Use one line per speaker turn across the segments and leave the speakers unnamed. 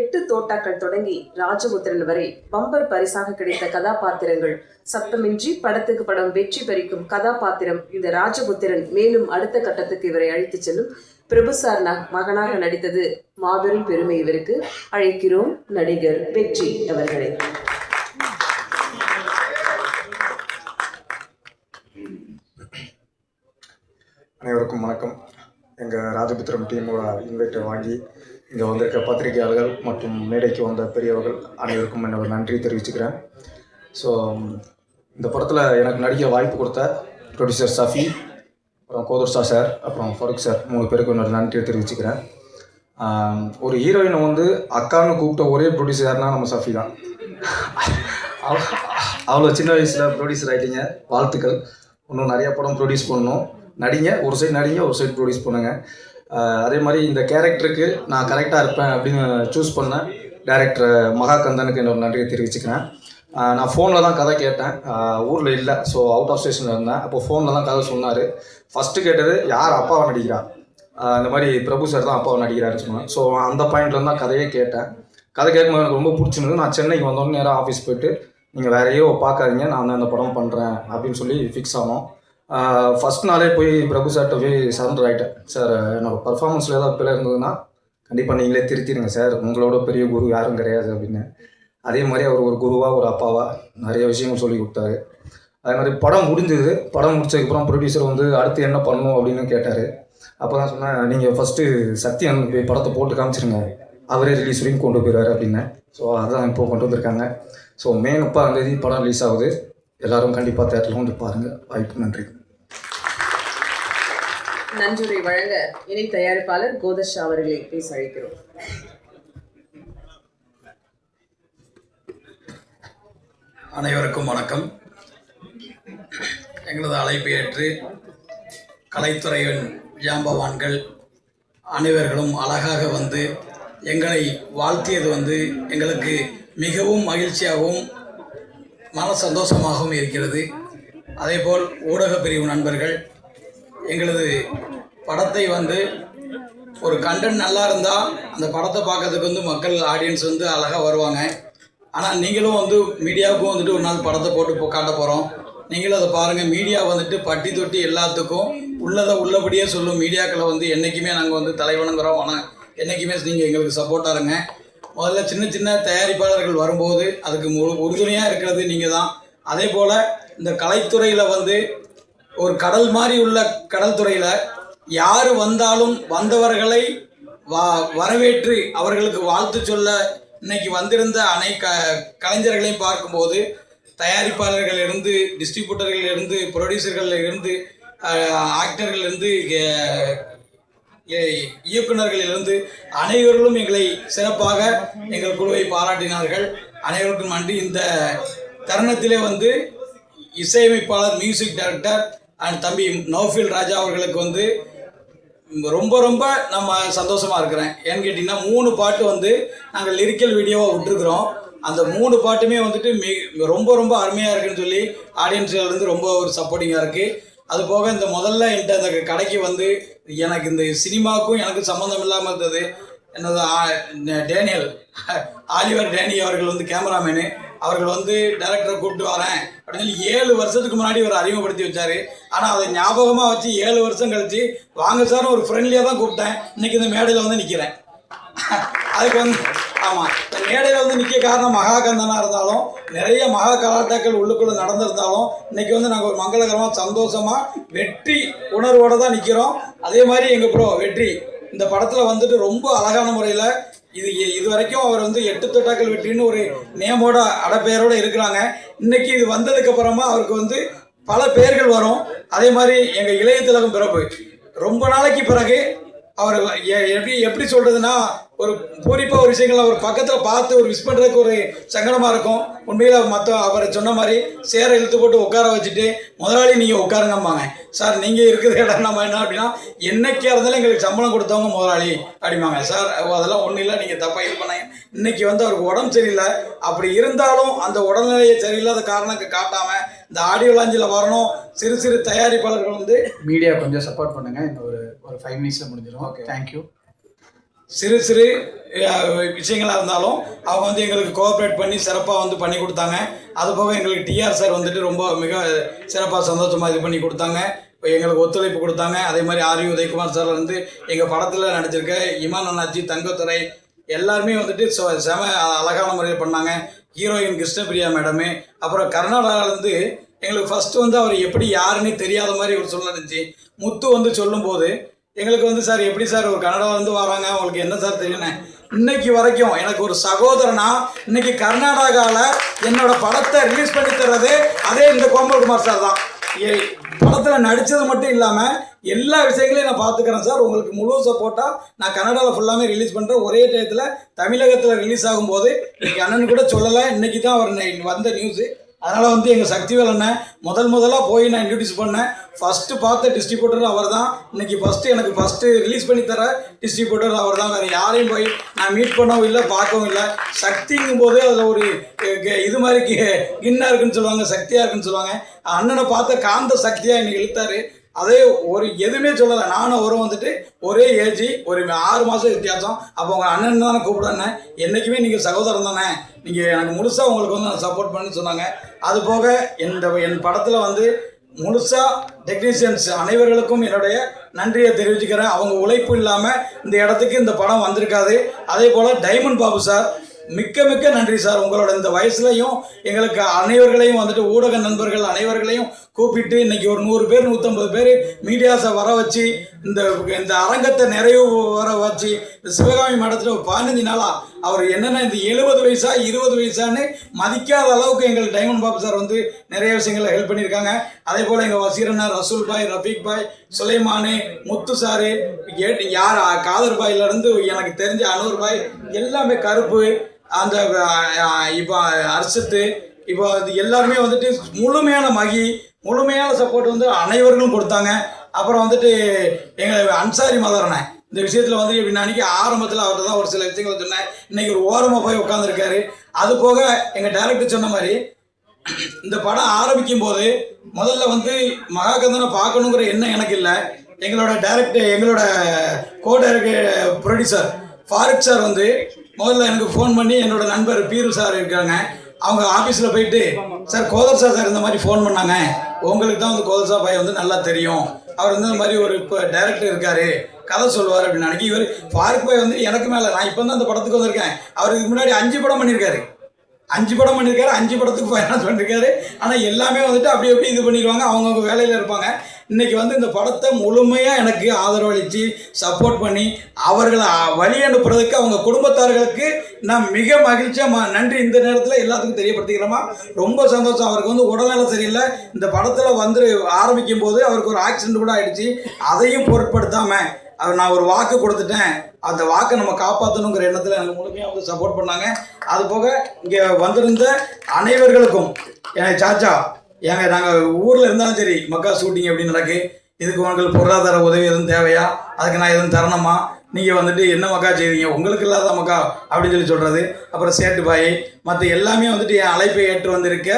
எட்டு தோட்டாக்கள் தொடங்கி ராஜபுத்திரன் வரை பம்பர் பரிசாக கிடைத்த கதாபாத்திரங்கள். சத்தமின்றி படத்துக்கு படம் வெற்றி பறிக்கும் கதாபாத்திரம் இந்த ராஜபுத்திரன். மேலும் அடுத்த கட்டத்துக்கு இவரை அழைத்துச் செல்லும் பிரபுசார் மகனாக நடித்தது மாபெரும் பெருமை இவருக்கு. அழைக்கிறோம் நடிகர் வெற்றி அவர்களை.
அனைவருக்கும் வணக்கம். எங்கள் ராஜபுத்திரம் டீமோட இன்வைட்டை வாங்கி இங்கே வந்திருக்க பத்திரிகையாளர்கள் மற்றும் மேடைக்கு வந்த பெரியவர்கள் அனைவருக்கும் என்னோட நன்றி தெரிவிச்சுக்கிறேன். ஸோ இந்த படத்தில் எனக்கு நடிக்க வாய்ப்பு கொடுத்த ப்ரொடியூசர் சஃபி அப்புறம் கோதுர்ஷா சார் அப்புறம் ஃபருக் சார் மூணு பேருக்கு என்னோட நன்றியை தெரிவிச்சுக்கிறேன். ஒரு ஹீரோயினை வந்து அக்கான்னு கூப்பிட்ட ஒரே ப்ரொடியூசர் யாருன்னா நம்ம சஃபி தான். அவ்வளோ சின்ன வயசில் ப்ரொடியூசர் ஆகிட்டீங்க வாழ்த்துக்கள். இன்னும் நிறையா படம் ப்ரொடியூஸ் பண்ணணும். நடிங்க. ஒரு சைடு நடிங்க ஒரு சைடு ப்ரொடியூஸ் பண்ணுங்கள் அதே மாதிரி இந்த கேரக்டருக்கு நான் கரெக்டாக இருப்பேன் அப்படின்னு சூஸ் பண்ண டேரக்டர் மகாகந்தனுக்கு என்னோட நன்றியை தெரிவிச்சுக்கிறேன். நான் ஃபோனில் தான் கதை கேட்டேன். ஊரில் இல்லை. ஸோ அவுட் ஆஃப் ஸ்டேஷனில் இருந்தேன். அப்போ ஃபோனில் தான் கதை சொன்னார். ஃபஸ்ட்டு கேட்டது யார் அப்பாவை நடிக்கிறா? இந்த மாதிரி பிரபு சார் தான் அப்பாவை நடிக்கிறாருன்னு சொன்னேன் ஸோ அந்த பாயிண்ட்ல தான் கதையே கேட்டேன். கதை கேட்கும்போது எனக்கு ரொம்ப பிடிச்சிருந்தது. நான் சென்னைக்கு வந்தோடனே நேராக ஆஃபீஸ் போயிட்டு நீங்கள் வேறையோ பார்க்காதீங்க. நான் தான் இந்த படம் பண்ணுறேன் அப்படின்னு சொல்லி ஃபிக்ஸ் ஆனோம். ஃபஸ்ட் நாளே போய் பிரபு சார்கிட்ட போய் சரண்டர் ஆகிட்டேன் சார் என்னோட பர்ஃபார்மன்ஸில் ஏதாவது பிள்ளை இருந்ததுன்னா கண்டிப்பாக நீங்களே திருத்திடுங்க சார் உங்களோட பெரிய குரு யாரும் கிடையாது அப்படின்னு. அதே மாதிரி அவர் ஒரு குருவாக ஒரு அப்பாவாக நிறைய விஷயங்கள் சொல்லி கொடுத்தாரு. அதே மாதிரி படம் முடிஞ்சது. படம் முடிச்சதுக்கப்புறம் ப்ரொடியூசர் வந்து அடுத்து என்ன பண்ணணும் அப்படின்னு கேட்டார். அப்போ தான் சொன்னேன் நீங்கள் ஃபஸ்ட்டு சத்யன் போய் படத்தை போட்டு காமிச்சிருங்க. அவரே ரிலீஸ் வரைக்கும் கொண்டு போயிடுவார் அப்படின்னு. ஸோ அதான் இப்போ கொண்டு வந்திருக்காங்க. ஸோ மே முப்பதாம் தேதி படம் ரிலீஸ் ஆகுது. எல்லாரும் கண்டிப்பாக தேட்டரில் வந்து பாருங்கள் வாய்ப்பு நன்றி.
நன்றியை வழங்க இணை தயாரிப்பாளர் கோதஷா அவர்களை பேச அழைக்கிறோம்.
அனைவருக்கும் வணக்கம். எங்களது அழைப்பு ஏற்று கலைத்துறையின் ஜாம்பவான்கள் அனைவர்களும் அழகாக வந்து எங்களை வாழ்த்தியது வந்து எங்களுக்கு மிகவும் மகிழ்ச்சியாகவும் மன சந்தோஷமாகவும் இருக்கிறது. அதேபோல் ஊடக பிரிவு நண்பர்கள் எங்களது படத்தை வந்து ஒரு கண்டென்ட் நல்லா இருந்தால் அந்த படத்தை பார்க்கறதுக்கு வந்து மக்கள் ஆடியன்ஸ் வந்து அழகாக வருவாங்க. ஆனால் நீங்களும் வந்து மீடியாவுக்கும் வந்துட்டு ஒரு நாள் படத்தை போட்டு காட்ட போகிறோம் நீங்களும் அதை பாருங்கள் மீடியா வந்துட்டு பட்டி தொட்டி எல்லாத்துக்கும் உள்ளதை உள்ளபடியே சொல்லும். மீடியாக்களை வந்து என்றைக்குமே நாங்கள் வந்து தலைவனுங்கிறோம் ஆனால் என்றைக்குமே நீங்கள் எங்களுக்கு சப்போர்ட்டாக இருங்க. முதல்ல சின்ன சின்ன தயாரிப்பாளர்கள் வரும்போது அதுக்கு முழு உறுதுணையாக இருக்கிறது நீங்கள் தான் அதே போல் இந்த கலைத்துறையில் வந்து ஒரு கடல் மாதிரி உள்ள கடல் துறையில் யார் வந்தாலும் வந்தவர்களை வா வரவேற்று அவர்களுக்கு வாழ்த்து சொல்ல இன்னைக்கு வந்திருந்த அனை க கலைஞர்களையும் பார்க்கும்போது தயாரிப்பாளர்கள் இருந்து டிஸ்ட்ரிபியூட்டர்கள் இருந்து ப்ரொடியூசர்கள் இருந்து ஆக்டர்கள் இருந்து இ- இயக்குனர்களிலிருந்து அனைவர்களும் எங்களை சிறப்பாக எங்கள் குழுவை பாராட்டினார்கள். அனைவருக்கும் நன்றி. இந்த தருணத்திலே வந்து இசையமைப்பாளர் மியூசிக் டைரக்டர் அண்ட் தம்பி நௌஃபில் ராஜா அவர்களுக்கு வந்து ரொம்ப ரொம்ப நம்ம சந்தோஷமாக இருக்கிறேன். ஏன்னு கேட்டிங்கன்னா மூணு பாட்டு வந்து நாங்கள் லிரிக்கல் வீடியோவாக விட்டுருக்குறோம். அந்த மூணு பாட்டுமே வந்துட்டு மி ரொம்ப ரொம்ப அருமையாக இருக்குன்னு சொல்லி ஆடியன்ஸ்கள் ரொம்ப ஒரு சப்போர்ட்டிங்காக இருக்குது அது போக இந்த முதல்ல என்கிட்ட அந்த கடைக்கு வந்து எனக்கு இந்த சினிமாவுக்கும் எனக்கு சம்மந்தம் இல்லாமல் இருந்தது. என்னது டேனியல் ஆலிவர் டேனி அவர்கள் வந்து கேமராமேனு அவர்கள் வந்து டைரக்டரை கூப்பிட்டு வரேன். அப்படின்னு சொல்லி ஏழு வருஷத்துக்கு முன்னாடி ஒரு அறிமுகப்படுத்தி வச்சாரு. ஆனால் அதை ஞாபகமாக வச்சு ஏழு வருஷம் கழிச்சு வாங்க சார் ஒரு ஃப்ரெண்ட்லியாக தான் கூப்பிட்டேன். இன்னைக்கு இந்த மேடையில் வந்து நிற்கிறேன் அதுக்கு வந்து ஆமாம் இந்த மேடையில் வந்து நிற்க காரணம் மகாகந்தனாக இருந்தாலும் நிறைய மகா கலாட்டாக்கள் உள்ளுக்குள்ளே நடந்திருந்தாலும் இன்றைக்கி வந்து நாங்கள் ஒரு மங்களகரமாக சந்தோஷமாக வெற்றி உணர்வோடு தான் நிற்கிறோம் அதே மாதிரி எங்கள் ப்ரோ வெற்றி. இந்த படத்தில் வந்துட்டு ரொம்ப அழகான முறையில் இது இது வரைக்கும் அவர் வந்து எட்டு தொட்டாக்கள் வெற்றின்னு ஒரு நேமோட அடப்பெயரோட இருக்கிறாங்க. இன்னைக்கு இது வந்ததுக்கு அப்புறமா அவருக்கு வந்து பல பெயர்கள் வரும். அதே மாதிரி எங்கள் இளைய திலகம் பிறப்பு. ரொம்ப நாளைக்கு பிறகு அவர் எப்படி எப்படி சொல்றதுன்னா ஒரு பூரிப்பா ஒரு விஷயங்கள் அவர் பக்கத்தில் பார்த்து ஒரு விஷ் பண்ணுறதுக்கு ஒரு சங்கடமாக இருக்கும். உண்மையில் மற்ற அவர் சொன்ன மாதிரி சேரை இழுத்து போட்டு உட்கார வச்சுட்டு முதலாளி நீங்கள் உட்காருங்கம்பாங்க சார் நீங்கள் இருக்கிற இடம் நம்ம என்ன அப்படின்னா என்னைக்கா இருந்தாலும் எங்களுக்கு சம்பளம் கொடுத்தவங்க முதலாளி அப்படிம்பாங்க. சார் அதெல்லாம் ஒன்றும் இல்லை. நீங்கள் தப்பாக இது பண்ணாங்க. இன்னைக்கு வந்து அவருக்கு உடம்பு சரியில்லை. அப்படி இருந்தாலும் அந்த உடல்நிலையை சரியில்லாத காரணத்தை காட்டாமல் இந்த ஆடியோ லாஞ்சில் வரணும். சிறு சிறு தயாரிப்பாளர்கள் வந்து
மீடியா கொஞ்சம் சப்போர்ட் பண்ணுங்க. இந்த ஒரு ஒரு ஃபைவ் மினிட்ஸ்ல முடிஞ்சிடும். தேங்க்யூ
சிறு சிறு விஷயங்களாக இருந்தாலும் அவங்க வந்து எங்களுக்கு கோஆப்ரேட் பண்ணி சிறப்பாக வந்து பண்ணி கொடுத்தாங்க. அது போக எங்களுக்கு டிஆர் சார் வந்துட்டு ரொம்ப மிக சிறப்பாக சந்தோஷமாக இது பண்ணி கொடுத்தாங்க. இப்போ எங்களுக்கு ஒத்துழைப்பு கொடுத்தாங்க. அதே மாதிரி ஆர்வி உதயகுமார் சார் வந்து எங்கள் படத்தில் நடிச்சிருக்க இமான் அண்ணாச்சி தங்கத்துறை எல்லாருமே வந்துட்டு சொ- செம அழகான முறையில் பண்ணாங்க. ஹீரோயின் கிருஷ்ணபிரியா மேடமு அப்புறம் கர்நாடகாவிலேருந்து எங்களுக்கு ஃபஸ்ட்டு வந்து அவர் எப்படி யாருன்னு தெரியாத மாதிரி ஒரு சொல்ல இருந்துச்சு முத்து வந்து சொல்லும்போது எங்களுக்கு வந்து சார் எப்படி சார் ஒரு கன்னடாவிலேருந்து வராங்க? உங்களுக்கு என்ன சார் தெரியும்னு? இன்னைக்கு வரைக்கும் எனக்கு ஒரு சகோதரனா இன்னைக்கு கர்நாடகாவில் என்னோட படத்தை ரிலீஸ் பண்ணி தர்றது அதே இந்த கோமல்குமார் சார் தான். ஏ- படத்தில் நடித்தது மட்டும் இல்லாமல் எல்லா விஷயங்களையும் நான் பார்த்துக்கிறேன் சார். உங்களுக்கு முழு சப்போர்ட்டாக நான் கன்னடாவில் ஃபுல்லாமே ரிலீஸ் பண்ணுறேன் ஒரே டயத்தில் தமிழகத்தில் ரிலீஸ் ஆகும்போது இன்னைக்கு அண்ணன் கூட சொல்லலை இன்னைக்கு தான் அவர் நை- வந்த நியூஸு அதனால் வந்து எங்கள் சக்திவேல் அண்ணன் முதல் முதலாக போய் நான் இன்ட்ரடியூஸ் பண்ணேன். ஃபஸ்ட்டு பார்த்த டிஸ்ட்ரிபியூட்டர் அவர் தான் இன்றைக்கி ஃபஸ்ட்டு எனக்கு ஃபஸ்ட்டு ரிலீஸ் பண்ணி தர டிஸ்ட்ரிபியூட்டர் அவர் தான் வேறு யாரையும் போய் நான் மீட் பண்ணவும் இல்லை பார்க்கவும் இல்லை. சக்திங்கும் போது அதில் ஒரு கெ- இது மாதிரி கி- கின்னா இருக்குன்னு சொல்லுவாங்க சக்தியாக இருக்குன்னு சொல்லுவாங்க. அண்ணனை பார்த்த காந்த சக்தியாக என்னை இழுத்தாரு. அதே ஒரு எதுவுமே சொல்லலை. நானும் அவரும் வந்துட்டு ஒரே ஏஜ் ஒரு ஆறு மாதம் வித்தியாசம். அப்போ உங்கள் அண்ணன் தானே கூப்பிடண்ணே என்றைக்குமே நீங்கள் சகோதரன் தானே? நீங்கள் எனக்கு முழுசாக உங்களுக்கு வந்து நான் சப்போர்ட் பண்ணி சொன்னாங்க. அது போக இந்த என் படத்தில் வந்து முழுசாக டெக்னீஷியன்ஸ் அனைவர்களுக்கும் என்னுடைய நன்றியை தெரிவிச்சுக்கிறேன். அவங்க உழைப்பு இல்லாமல் இந்த இடத்துக்கு இந்த படம் வந்திருக்காது. அதே போல் டைமண்ட் பாபு சார் மிக்க மிக்க நன்றி சார். உங்களோட இந்த வயசுலையும் எங்களுக்கு அனைவர்களையும் வந்துட்டு ஊடக நண்பர்கள் அனைவர்களையும் கூப்பிட்டு இன்னைக்கு ஒரு நூறு பேர் நூற்றம்பது பேர் மீடியாஸை வர வச்சு இந்த இந்த அரங்கத்தை நிறைவு வர வச்சு இந்த சிவகாமி மடத்தில் ஒரு பதினஞ்சு நாளாக அவர் என்னென்ன இந்த எழுபது வயசா இருபது வயசான்னு மதிக்காத அளவுக்கு எங்களுக்கு டைமண்ட் பாபு சார் வந்து நிறைய விஷயங்களை ஹெல்ப் பண்ணியிருக்காங்க. அதே போல் எங்கள் வசீரண்ணா ரசூல் பாய் ரஃபீக் பாய் சுலைமானு முத்து சாரு கேட்டு யார் காதர் பாயிலேருந்து எனக்கு தெரிஞ்ச அனூர் பாய் எல்லாமே கருப்பு அந்த இப்போ அரிசத்து இப்போ அது எல்லாருமே வந்துட்டு முழுமையான மகி முழுமையான சப்போர்ட் வந்து அனைவர்களும் கொடுத்தாங்க. அப்புறம் வந்துட்டு எங்கள் அன்சாரி மதரனை இந்த விஷயத்தில் வந்து எப்படின்னா அன்றைக்கி ஆரம்பத்தில் அவர்கிட்ட தான் ஒரு சில விஷயங்களை சொன்னேன். இன்னைக்கு ஒரு ஓரமாக போய் உட்காந்துருக்காரு அது போக எங்கள் டைரக்டர் சொன்ன மாதிரி இந்த படம் ஆரம்பிக்கும் போது முதல்ல வந்து மகாகந்தனை பார்க்கணுங்கிற எண்ணம் எனக்கு இல்லை. எங்களோட டைரக்டர் எங்களோட co director producer Farooq sir வந்து முதல்ல எனக்கு ஃபோன் பண்ணி என்னோட நண்பர் பீரு சார் இருக்காங்க. அவங்க ஆஃபீஸில் போயிட்டு சார் கோதர்சா சார் இந்த மாதிரி ஃபோன் பண்ணாங்க. உங்களுக்கு தான் வந்து கோதர்சா சார் பையன் வந்து நல்லா தெரியும். அவர் வந்து இந்த மாதிரி ஒரு இப்போ டைரக்டர் இருக்காரு. கதை சொல்லுவார் அப்படின்னு நினைக்கி இவர் ஃபாருக் பாய் வந்து எனக்கு மேலே நான் இப்போ தான் அந்த படத்துக்கு வந்திருக்கேன். அவருக்கு முன்னாடி அஞ்சு படம் பண்ணியிருக்காரு. அஞ்சு படம் பண்ணியிருக்காரு அஞ்சு படத்துக்கு ஃபைனான்ஸ் பண்ணியிருக்காரு ஆனால் எல்லாமே வந்துட்டு அப்படி எப்படி இது பண்ணிடுவாங்க அவங்கவுங்க வேலையில் இருப்பாங்க. இன்னைக்கு வந்து இந்த படத்தை முழுமையாக எனக்கு ஆதரவளித்து சப்போர்ட் பண்ணி அவர்களை வழி அனுப்புறதுக்கு அவங்க குடும்பத்தார்களுக்கு நான் மிக மகிழ்ச்சியாக ம நன்றி. இந்த நேரத்தில் எல்லாத்துக்கும் தெரியப்படுத்திக்கிறோமா ரொம்ப சந்தோஷம். அவருக்கு வந்து உடல்நலம் சரியில்லை. இந்த படத்தில் வந்து ஆரம்பிக்கும் போது அவருக்கு ஒரு ஆக்சிடென்ட் கூட ஆயிடுச்சு. அதையும் பொருட்படுத்தாமல் அதை நான் ஒரு வாக்கு கொடுத்துட்டேன். அந்த வாக்கை நம்ம காப்பாற்றணுங்கிற எண்ணத்தில் எனக்கு முழுமையாக வந்து சப்போர்ட் பண்ணாங்க. அது போக இங்கே வந்திருந்த அனைவர்களுக்கும் என் சாச்சா ஏங்க நாங்கள் ஊரில் இருந்தாலும் சரி மக்கா ஷூட்டிங் எப்படி நடக்கு? இதுக்கு உங்களுக்கு பொருளாதார உதவி எதுவும் தேவையா? அதுக்கு நான் எதுவும் தரணுமா? நீங்கள் வந்துட்டு என்ன மக்கா செய்வீங்க? உங்களுக்கு இல்லாத மக்கா அப்படின்னு சொல்லி சொல்கிறது அப்புறம் சேட்டு பாய் மற்ற எல்லாமே வந்துட்டு என் அழைப்பை ஏற்று வந்திருக்க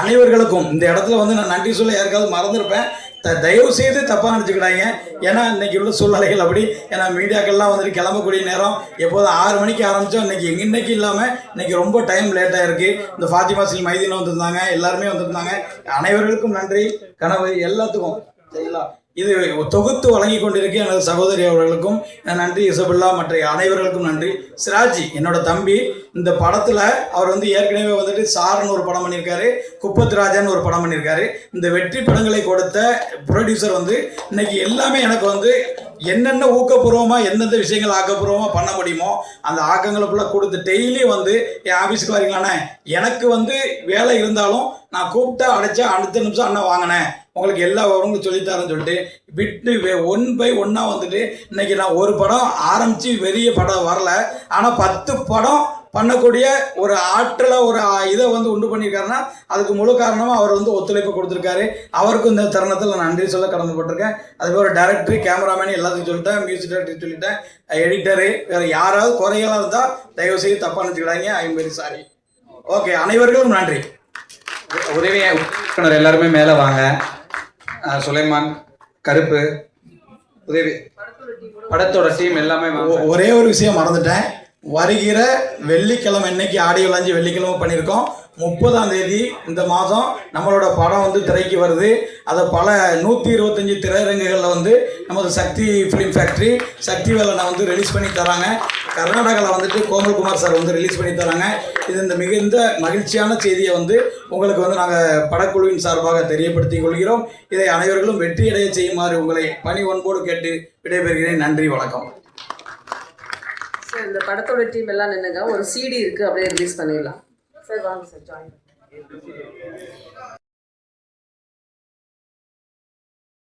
அனைவர்களுக்கும் இந்த இடத்துல வந்து நான் நன்றி சொல்ல யாருக்காவது மறந்துருப்பேன். த தயவு செய்து தப்பாக நினச்சிக்கிறாங்க ஏன்னா இன்னைக்கு உள்ள சூழ்நிலைகள் அப்படி. ஏன்னா மீடியாக்கள்லாம் வந்துட்டு கிளம்பக்கூடிய நேரம் எப்போதும் ஆறு மணிக்கு ஆரம்பித்தோம் இன்னைக்கு இன்னைக்கு இல்லாமல் இன்றைக்கி ரொம்ப டைம் லேட்டாக இருக்குது இந்த ஃபாத்திமா சில் மைதீன் வந்திருந்தாங்க. எல்லாருமே வந்திருந்தாங்க. அனைவர்களுக்கும் நன்றி. கனவு எல்லாத்துக்கும். சரிங்களா? இது தொகுத்து வழங்கி கொண்டிருக்க எனது சகோதரி அவர்களுக்கும் நன்றி இசபெல்லா மற்ற அனைவர்களுக்கும் நன்றி. சிராஜி என்னோட தம்பி இந்த படத்தில் அவர் வந்து ஏற்கனவே வந்துட்டு சார்னு ஒரு படம் பண்ணியிருக்காரு குப்பத் ராஜான்னு ஒரு படம் பண்ணியிருக்காரு இந்த வெற்றி படங்களை கொடுத்த ப்ரொடியூசர் வந்து இன்னைக்கு எல்லாமே எனக்கு வந்து என்னென்ன ஊக்கப்பூர்வமாக எந்தெந்த விஷயங்கள் ஆக்கப்பூர்வமாக பண்ண முடியுமோ அந்த ஆக்கங்களை ஃபுல்லாக கொடுத்து டெய்லி வந்து என் ஆஃபீஸுக்கு வரீங்களாண்ணே? எனக்கு வந்து வேலை இருந்தாலும் நான் கூப்பிட்டா அடைச்சா அடுத்த நிமிஷம் அண்ணன் வாங்கினேன். உங்களுக்கு எல்லா விவரங்களும் சொல்லித்தரேன்னு சொல்லிட்டு விட்டு ஒன் பை ஒன்னாக வந்துட்டு இன்னைக்கு நான் ஒரு படம் ஆரம்பித்து பெரிய படம் வரல. ஆனால் பத்து படம் பண்ணக்கூடிய ஒரு ஆற்றலை ஒரு இதை வந்து உண்டு பண்ணியிருக்காருன்னா அதுக்கு முழு காரணமாக அவர் வந்து ஒத்துழைப்பு கொடுத்துருக்காரு. அவருக்கும் இந்த தருணத்தில் நான் நன்றி சொல்ல கடமைப்பட்டிருக்கேன். அதுபோல் ஒரு டேரக்டர் கேமராமேன் எல்லாத்துக்கும் சொல்லிட்டேன் மியூசிக் டைரக்டர் சொல்லிட்டேன் எடிட்டரு வேறு யாராவது குறைகளாக இருந்தால் தயவு செய்து தப்பாக நினச்சிக்கிடாங்க ஐ வெரி சாரி ஓகே அனைவர்களும் நன்றி.
உதவி இயக்குனர் எல்லாருமே மேலே வாங்க. சுலைமான் கருப்பு உதவி. படத்தோட டீம் எல்லாமே
ஒரே ஒரு விஷயம் மறந்துட்டேன். வருகிற வெள்ளிக்கிழமை இன்னைக்கு ஆடியோ லாஞ்சி வெள்ளிக்கிழமை பண்ணியிருக்கோம். முப்பதாம் தேதி இந்த மாதம் நம்மளோட படம் வந்து திரைக்கு வருது. அதை பல நூற்றி இருபத்தஞ்சி திரையரங்குகளில் வந்து நமது சக்தி ஃபிலிம் ஃபேக்ட்ரி சக்தி வேலனை வந்து ரிலீஸ் பண்ணி தராங்க. கர்நாடகாவில் வந்துட்டு கோமல்குமார் சார் வந்து ரிலீஸ் பண்ணி தராங்க. இது இந்த மிகுந்த மகிழ்ச்சியான செய்தியை வந்து உங்களுக்கு வந்து நாங்கள் படக்குழுவின் சார்பாக தெரியப்படுத்திக் கொள்கிறோம். இதை அனைவர்களும் வெற்றியடைய செய்யுமாறு உங்களை பணி ஒன்போடு கேட்டு விடைபெறுகிறேன். நன்றி வணக்கம்.
சார் இந்த படத்தோட டீம் எல்லாம் நின்னுங்க. ஒரு சிடி இருக்கு. அப்படியே ரிலீஸ் பண்ணிடலாம். சார் வாங்க சார் ஜாயின்